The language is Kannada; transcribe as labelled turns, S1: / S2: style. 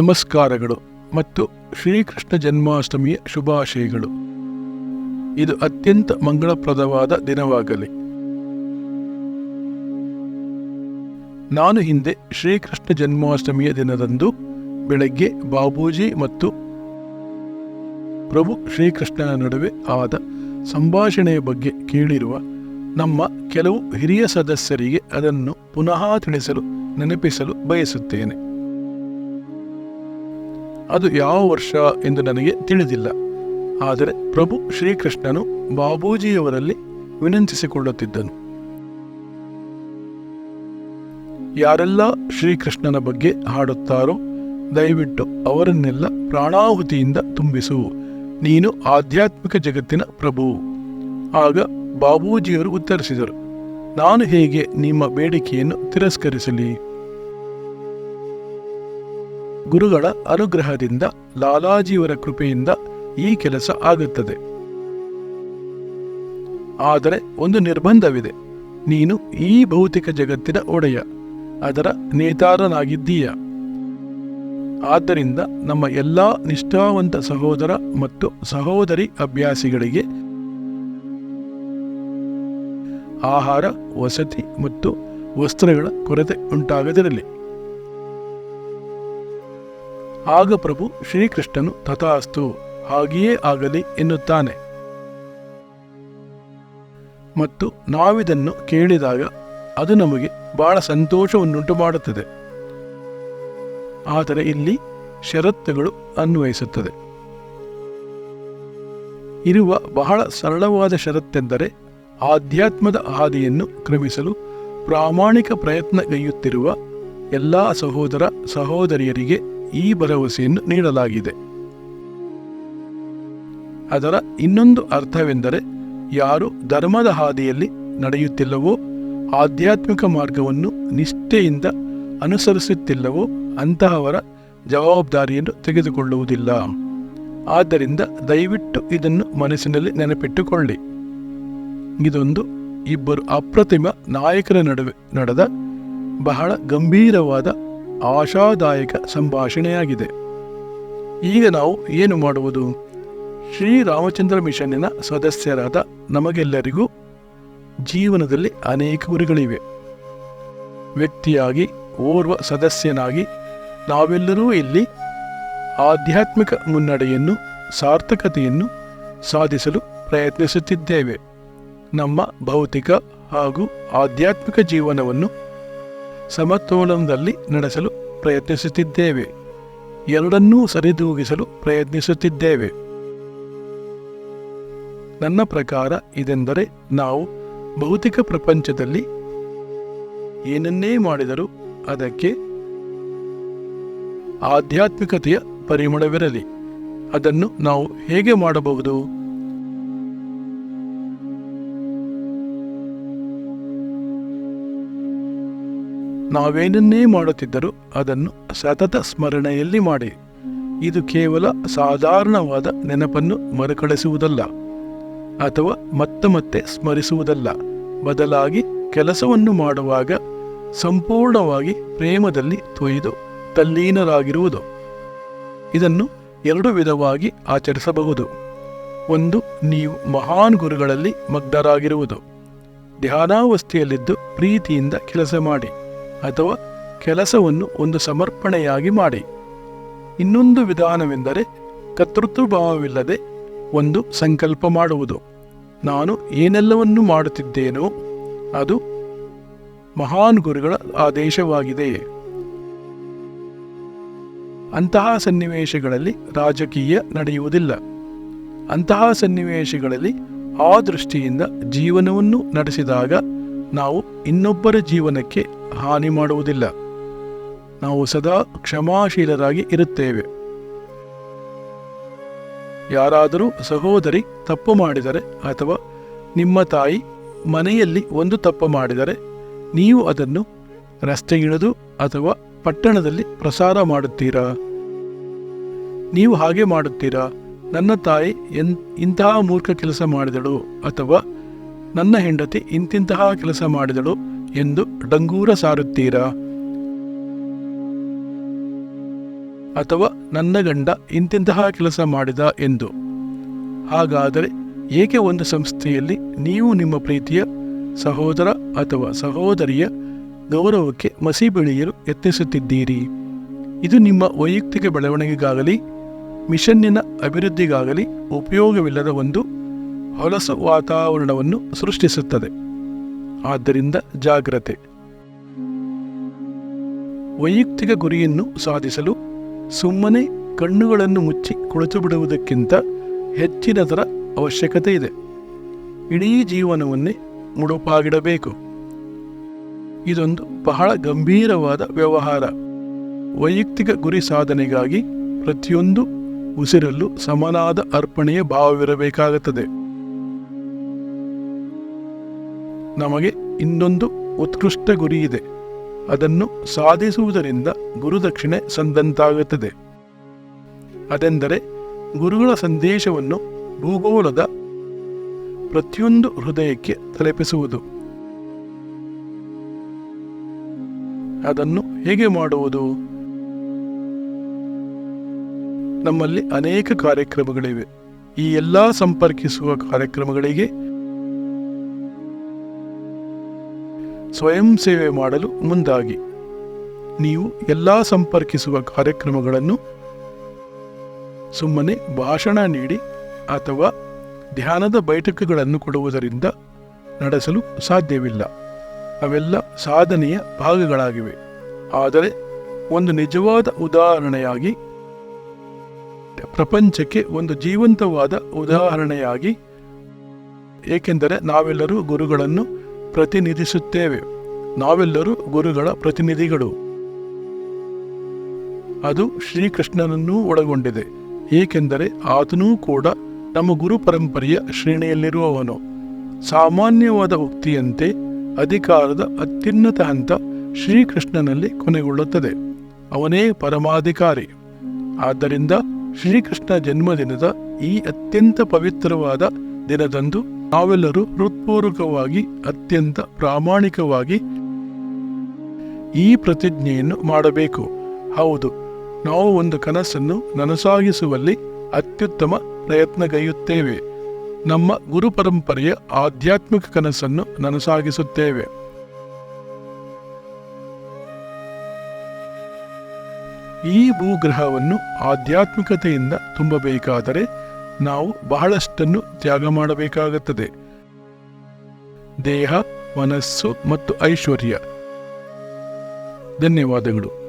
S1: ನಮಸ್ಕಾರಗಳು ಮತ್ತು ಶ್ರೀಕೃಷ್ಣ ಜನ್ಮಾಷ್ಟಮಿಯ ಶುಭಾಶಯಗಳು. ಇದು ಅತ್ಯಂತ ಮಂಗಳಪ್ರದವಾದ ದಿನವಾಗಲಿ. ನಾನು ಹಿಂದೆ ಶ್ರೀಕೃಷ್ಣ ಜನ್ಮಾಷ್ಟಮಿಯ ದಿನದಂದು ಬೆಳಗ್ಗೆ ಬಾಬೂಜಿ ಮತ್ತು ಪ್ರಭು ಶ್ರೀಕೃಷ್ಣನ ನಡುವೆ ಆದ ಸಂಭಾಷಣೆಯ ಬಗ್ಗೆ ಕೇಳಿರುವ ನಮ್ಮ ಕೆಲವು ಹಿರಿಯ ಸದಸ್ಯರಿಗೆ ಅದನ್ನು ಪುನಃ ತಿಳಿಸಲು ನೆನಪಿಸಲು ಬಯಸುತ್ತೇನೆ. ಅದು ಯಾವ ವರ್ಷ ಎಂದು ನನಗೆ ತಿಳಿದಿಲ್ಲ. ಆದರೆ ಪ್ರಭು ಶ್ರೀಕೃಷ್ಣನು ಬಾಬೂಜಿಯವರಲ್ಲಿ ವಿನಂತಿಸಿಕೊಳ್ಳುತ್ತಿದ್ದನು. ಯಾರೆಲ್ಲ ಶ್ರೀಕೃಷ್ಣನ ಬಗ್ಗೆ ಹಾಡುತ್ತಾರೋ ದಯವಿಟ್ಟು ಅವರನ್ನೆಲ್ಲ ಪ್ರಾಣಾಹುತಿಯಿಂದ ತುಂಬಿಸು. ನೀನು ಆಧ್ಯಾತ್ಮಿಕ ಜಗತ್ತಿನ ಪ್ರಭು. ಆಗ ಬಾಬೂಜಿಯವರು ಉತ್ತರಿಸಿದರು, ನಾನು ಹೇಗೆ ನಿಮ್ಮ ಬೇಡಿಕೆಯನ್ನು ತಿರಸ್ಕರಿಸಲಿ? ಗುರುಗಳ ಅನುಗ್ರಹದಿಂದ, ಲಾಲಾಜಿಯವರ ಕೃಪೆಯಿಂದ ಈ ಕೆಲಸ ಆಗುತ್ತದೆ. ಆದರೆ ಒಂದು ನಿರ್ಬಂಧವಿದೆ. ನೀನು ಈ ಭೌತಿಕ ಜಗತ್ತಿನ ಒಡೆಯ, ಅದರ ನೇತಾರನಾಗಿದ್ದೀಯ. ಆದ್ದರಿಂದ ನಮ್ಮ ಎಲ್ಲ ನಿಷ್ಠಾವಂತ ಸಹೋದರ ಮತ್ತು ಸಹೋದರಿ ಅಭ್ಯಾಸಿಗಳಿಗೆ ಆಹಾರ, ವಸತಿ ಮತ್ತು ವಸ್ತ್ರಗಳ ಕೊರತೆ ಉಂಟಾಗದಿರಲಿ. ಆಗ ಪ್ರಭು ಶ್ರೀಕೃಷ್ಣನು ತಥಾಸ್ತು, ಹಾಗೆಯೇ ಆಗಲಿ ಎನ್ನುತ್ತಾನೆ. ಮತ್ತು ನಾವಿದನ್ನು ಕೇಳಿದಾಗ ಅದು ನಮಗೆ ಬಹಳ ಸಂತೋಷವನ್ನುಂಟು ಮಾಡುತ್ತದೆ ಆದರೆ ಇಲ್ಲಿ ಷರತ್ತುಗಳು ಅನ್ವಯಿಸುತ್ತದೆ. ಇರುವ ಬಹಳ ಸರಳವಾದ ಷರತ್ತೆಂದರೆ ಆಧ್ಯಾತ್ಮದ ಹಾದಿಯನ್ನು ಕ್ರಮಿಸಲು ಪ್ರಾಮಾಣಿಕ ಪ್ರಯತ್ನಗೈಯುತ್ತಿರುವ ಎಲ್ಲ ಸಹೋದರ ಸಹೋದರಿಯರಿಗೆ ಈ ಭರವಸೆಯನ್ನು ನೀಡಲಾಗಿದೆ. ಅದರ ಇನ್ನೊಂದು ಅರ್ಥವೆಂದರೆ, ಯಾರು ಧರ್ಮದ ಹಾದಿಯಲ್ಲಿ ನಡೆಯುತ್ತಿಲ್ಲವೋ, ಆಧ್ಯಾತ್ಮಿಕ ಮಾರ್ಗವನ್ನು ನಿಷ್ಠೆಯಿಂದ ಅನುಸರಿಸುತ್ತಿಲ್ಲವೋ, ಅಂತಹವರ ಜವಾಬ್ದಾರಿಯನ್ನು ತೆಗೆದುಕೊಳ್ಳುವುದಿಲ್ಲ. ಆದ್ದರಿಂದ ದಯವಿಟ್ಟು ಇದನ್ನು ಮನಸ್ಸಿನಲ್ಲಿ ನೆನಪಿಟ್ಟುಕೊಳ್ಳಿ. ಇದೊಂದು ಇಬ್ಬರು ಅಪ್ರತಿಮ ನಾಯಕರ ನಡುವೆ ನಡೆದ ಬಹಳ ಗಂಭೀರವಾದ ಆಶಾದಾಯಕ ಸಂಭಾಷಣೆಯಾಗಿದೆ. ಈಗ ನಾವು ಏನು ಮಾಡುವುದು? ಶ್ರೀರಾಮಚಂದ್ರ ಮಿಷನ್ನಿನ ಸದಸ್ಯರಾದ ನಮಗೆಲ್ಲರಿಗೂ ಜೀವನದಲ್ಲಿ ಅನೇಕ ಗುರಿಗಳಿವೆ. ವ್ಯಕ್ತಿಯಾಗಿ, ಓರ್ವ ಸದಸ್ಯನಾಗಿ ನಾವೆಲ್ಲರೂ ಇಲ್ಲಿ ಆಧ್ಯಾತ್ಮಿಕ ಮುನ್ನಡೆಯನ್ನು, ಸಾರ್ಥಕತೆಯನ್ನು ಸಾಧಿಸಲು ಪ್ರಯತ್ನಿಸುತ್ತಿದ್ದೇವೆ. ನಮ್ಮ ಭೌತಿಕ ಹಾಗೂ ಆಧ್ಯಾತ್ಮಿಕ ಜೀವನವನ್ನು ಸಮತೋಲನದಲ್ಲಿ ನಡೆಸಲು ಪ್ರಯತ್ನಿಸುತ್ತಿದ್ದೇವೆ. ಎರಡನ್ನೂ ಸರಿದೂಗಿಸಲು ಪ್ರಯತ್ನಿಸುತ್ತಿದ್ದೇವೆ. ನನ್ನ ಪ್ರಕಾರ ಇದೆಂದರೆ ನಾವು ಭೌತಿಕ ಪ್ರಪಂಚದಲ್ಲಿ ಏನನ್ನೇ ಮಾಡಿದರೂ ಅದಕ್ಕೆ ಆಧ್ಯಾತ್ಮಿಕತೆಯ ಪರಿಮಳವಿರಲಿ. ಅದನ್ನು ನಾವು ಹೇಗೆ ಮಾಡಬಹುದು? ನಾವೇನನ್ನೇ ಮಾಡುತ್ತಿದ್ದರೂ ಅದನ್ನು ಸತತ ಸ್ಮರಣೆಯಲ್ಲಿ ಮಾಡಿ. ಇದು ಕೇವಲ ಸಾಧಾರಣವಾದ ನೆನಪನ್ನು ಮರುಕಳಿಸುವುದಲ್ಲ, ಅಥವಾ ಮತ್ತೆ ಮತ್ತೆ ಸ್ಮರಿಸುವುದಲ್ಲ. ಬದಲಾಗಿ ಕೆಲಸವನ್ನು ಮಾಡುವಾಗ ಸಂಪೂರ್ಣವಾಗಿ ಪ್ರೇಮದಲ್ಲಿ ತೊಯ್ದು ತಲ್ಲೀನರಾಗಿರುವುದು. ಇದನ್ನು ಎರಡು ವಿಧವಾಗಿ ಆಚರಿಸಬಹುದು. ಒಂದು, ನೀವು ಮಹಾನ್ ಗುರುಗಳಲ್ಲಿ ಮಗ್ನರಾಗಿರುವುದು. ಧ್ಯಾನಾವಸ್ಥೆಯಲ್ಲಿದ್ದು ಪ್ರೀತಿಯಿಂದ ಕೆಲಸ ಮಾಡಿ. ಅಥವಾ ಕೆಲಸವನ್ನು ಒಂದು ಸಮರ್ಪಣೆಯಾಗಿ ಮಾಡಿ. ಇನ್ನೊಂದು ವಿಧಾನವೆಂದರೆ ಕರ್ತೃತ್ವಭಾವವಿಲ್ಲದೆ ಒಂದು ಸಂಕಲ್ಪ ಮಾಡುವುದು. ನಾನು ಏನೆಲ್ಲವನ್ನು ಮಾಡುತ್ತಿದ್ದೇನೋ ಅದು ಮಹಾನ್ ಗುರುಗಳ ಆದೇಶವಾಗಿದೆ. ಅಂತಹ ಸನ್ನಿವೇಶಗಳಲ್ಲಿ ರಾಜಕೀಯ ನಡೆಯುವುದಿಲ್ಲ. ಅಂತಹ ಸನ್ನಿವೇಶಗಳಲ್ಲಿ ಆ ದೃಷ್ಟಿಯಿಂದ ಜೀವನವನ್ನು ನಡೆಸಿದಾಗ ನಾವು ಇನ್ನೊಬ್ಬರ ಜೀವನಕ್ಕೆ ಹಾನಿ ಮಾಡುವುದಿಲ್ಲ. ನಾವು ಸದಾ ಕ್ಷಮಾಶೀಲರಾಗಿ ಇರುತ್ತೇವೆ. ಯಾರಾದರೂ ಸಹೋದರಿ ತಪ್ಪು ಮಾಡಿದರೆ ಅಥವಾ ನಿಮ್ಮ ತಾಯಿ ಮನೆಯಲ್ಲಿ ಒಂದು ತಪ್ಪು ಮಾಡಿದರೆ ನೀವು ಅದನ್ನು ರಸ್ತೆಗಿಳಿದು ಅಥವಾ ಪಟ್ಟಣದಲ್ಲಿ ಪ್ರಸಾರ ಮಾಡುತ್ತೀರಾ? ನೀವು ಹಾಗೆ ಮಾಡುತ್ತೀರಾ? ನನ್ನ ತಾಯಿ ಎನ್, ಇಂತಹ ಮೂರ್ಖ ಕೆಲಸ ಮಾಡಿದಳು ಅಥವಾ ನನ್ನ ಹೆಂಡತಿ ಇಂತಿಂತಹ ಕೆಲಸ ಮಾಡಿದಳು? ಎಂದು ಡಂಗೂರ ಸಾರುತ್ತೀರಾ? ಅಥವಾ ನನ್ನ ಗಂಡ ಇಂತಿಂತಹ ಕೆಲಸ ಮಾಡಿದ ಎಂದು? ಹಾಗಾದರೆ ಏಕೆ ಒಂದು ಸಂಸ್ಥೆಯಲ್ಲಿ ನೀವು ನಿಮ್ಮ ಪ್ರೀತಿಯ ಸಹೋದರ ಅಥವಾ ಸಹೋದರಿಯ ಗೌರವಕ್ಕೆ ಮಸಿ ಬೆಳೆಯಲು ಯತ್ನಿಸುತ್ತಿದ್ದೀರಿ? ಇದು ನಿಮ್ಮ ವೈಯಕ್ತಿಕ ಬೆಳವಣಿಗೆಗಾಗಲಿ, ಮಿಷನ್ನಿನ ಅಭಿವೃದ್ಧಿಗಾಗಲಿ ಉಪಯೋಗವಿಲ್ಲದ ಒಂದು ಹೊಲಸು ವಾತಾವರಣವನ್ನು ಸೃಷ್ಟಿಸುತ್ತದೆ. ಆದ್ದರಿಂದ ಜಾಗ್ರತೆ. ವೈಯಕ್ತಿಕ ಗುರಿಯನ್ನು ಸಾಧಿಸಲು ಸುಮ್ಮನೆ ಕಣ್ಣುಗಳನ್ನು ಮುಚ್ಚಿ ಕುಳಿತು ಬಿಡುವುದಕ್ಕಿಂತ ಹೆಚ್ಚಿನದರ ಅವಶ್ಯಕತೆ ಇದೆ. ಇಡೀ ಜೀವನವನ್ನೇ ಮುಡುಪಾಗಿಡಬೇಕು. ಇದೊಂದು ಬಹಳ ಗಂಭೀರವಾದ ವ್ಯವಹಾರ. ವೈಯಕ್ತಿಕ ಗುರಿ ಸಾಧನೆಗಾಗಿ ಪ್ರತಿಯೊಂದು ಉಸಿರಲ್ಲೂ ಸಮನಾದ ಅರ್ಪಣೆಯ ಭಾವವಿರಬೇಕಾಗುತ್ತದೆ. ನಮಗೆ ಇನ್ನೊಂದು ಉತ್ಕೃಷ್ಟ ಗುರಿ ಇದೆ. ಅದನ್ನು ಸಾಧಿಸುವುದರಿಂದ ಗುರುದಕ್ಷಿಣೆ ಸಂದಂತಾಗುತ್ತದೆ. ಅದೆಂದರೆ ಗುರುಗಳ ಸಂದೇಶವನ್ನು ಭೂಗೋಳದ ಪ್ರತಿಯೊಂದು ಹೃದಯಕ್ಕೆ ತಲುಪಿಸುವುದು. ಅದನ್ನು ಹೇಗೆ ಮಾಡುವುದು? ನಮ್ಮಲ್ಲಿ ಅನೇಕ ಕಾರ್ಯಕ್ರಮಗಳಿವೆ. ಈ ಎಲ್ಲ ಸಂಪರ್ಕಿಸುವ ಕಾರ್ಯಕ್ರಮಗಳಿಗೆ ಸ್ವಯಂ ಸೇವೆ ಮಾಡಲು ಮುಂದಾಗಿ. ನೀವು ಎಲ್ಲ ಸಂಪರ್ಕಿಸುವ ಕಾರ್ಯಕ್ರಮಗಳನ್ನು ಸುಮ್ಮನೆ ಭಾಷಣ ನೀಡಿ ಅಥವಾ ಧ್ಯಾನದ ಬೈಠಕಗಳನ್ನು ಕೊಡುವುದರಿಂದ ನಡೆಸಲು ಸಾಧ್ಯವಿಲ್ಲ. ಅವೆಲ್ಲ ಸಾಧನೆಯ ಭಾಗಗಳಾಗಿವೆ. ಆದರೆ ಒಂದು ನಿಜವಾದ ಉದಾಹರಣೆಯಾಗಿ ಪ್ರಪಂಚಕ್ಕೆ ಒಂದು ಜೀವಂತವಾದ ಉದಾಹರಣೆಯಾಗಿ, ಏಕೆಂದರೆ ನಾವೆಲ್ಲರೂ ಗುರುಗಳನ್ನು ಪ್ರತಿನಿಧಿಸುತ್ತೇವೆ. ನಾವೆಲ್ಲರೂ ಗುರುಗಳ ಪ್ರತಿನಿಧಿಗಳು. ಅದು ಶ್ರೀಕೃಷ್ಣನನ್ನೂ ಒಳಗೊಂಡಿದೆ. ಏಕೆಂದರೆ ಆತನೂ ಕೂಡ ನಮ್ಮ ಗುರು ಪರಂಪರೆಯ ಶ್ರೇಣಿಯಲ್ಲಿರುವವನು. ಸಾಮಾನ್ಯವಾದ ಉಕ್ತಿಯಂತೆ ಅಧಿಕಾರದ ಅತ್ಯುನ್ನತ ಹಂತ ಶ್ರೀಕೃಷ್ಣನಲ್ಲಿ ಕೊನೆಗೊಳ್ಳುತ್ತದೆ. ಅವನೇ ಪರಮಾಧಿಕಾರಿ. ಆದ್ದರಿಂದ ಶ್ರೀಕೃಷ್ಣ ಜನ್ಮದಿನದ ಈ ಅತ್ಯಂತ ಪವಿತ್ರವಾದ ದಿನದಂದು ನಾವೆಲ್ಲರೂ ಹೃತ್ಪೂರ್ವಕವಾಗಿ ಅತ್ಯಂತ ಪ್ರಾಮಾಣಿಕವಾಗಿ ಈ ಪ್ರತಿಜ್ಞೆಯನ್ನು ಮಾಡಬೇಕು. ಹೌದು, ನಾವು ಒಂದು ಕನಸನ್ನು ನನಸಾಗಿಸುವಲ್ಲಿ ಅತ್ಯುತ್ತಮ ಪ್ರಯತ್ನಗೈಯುತ್ತೇವೆ ನಮ್ಮ ಗುರು ಪರಂಪರೆಯ ಆಧ್ಯಾತ್ಮಿಕ ಕನಸನ್ನು ನನಸಾಗಿಸುತ್ತೇವೆ. ಈ ಭೂಗ್ರಹವನ್ನು ಆಧ್ಯಾತ್ಮಿಕತೆಯಿಂದ ತುಂಬಬೇಕಾದರೆ ನಾವು ಬಹಳಷ್ಟನ್ನು ತ್ಯಾಗ ಮಾಡಬೇಕಾಗುತ್ತದೆ. ದೇಹ ಮನಸ್ಸು ಮತ್ತು ಐಶ್ವರ್ಯ. ಧನ್ಯವಾದಗಳು.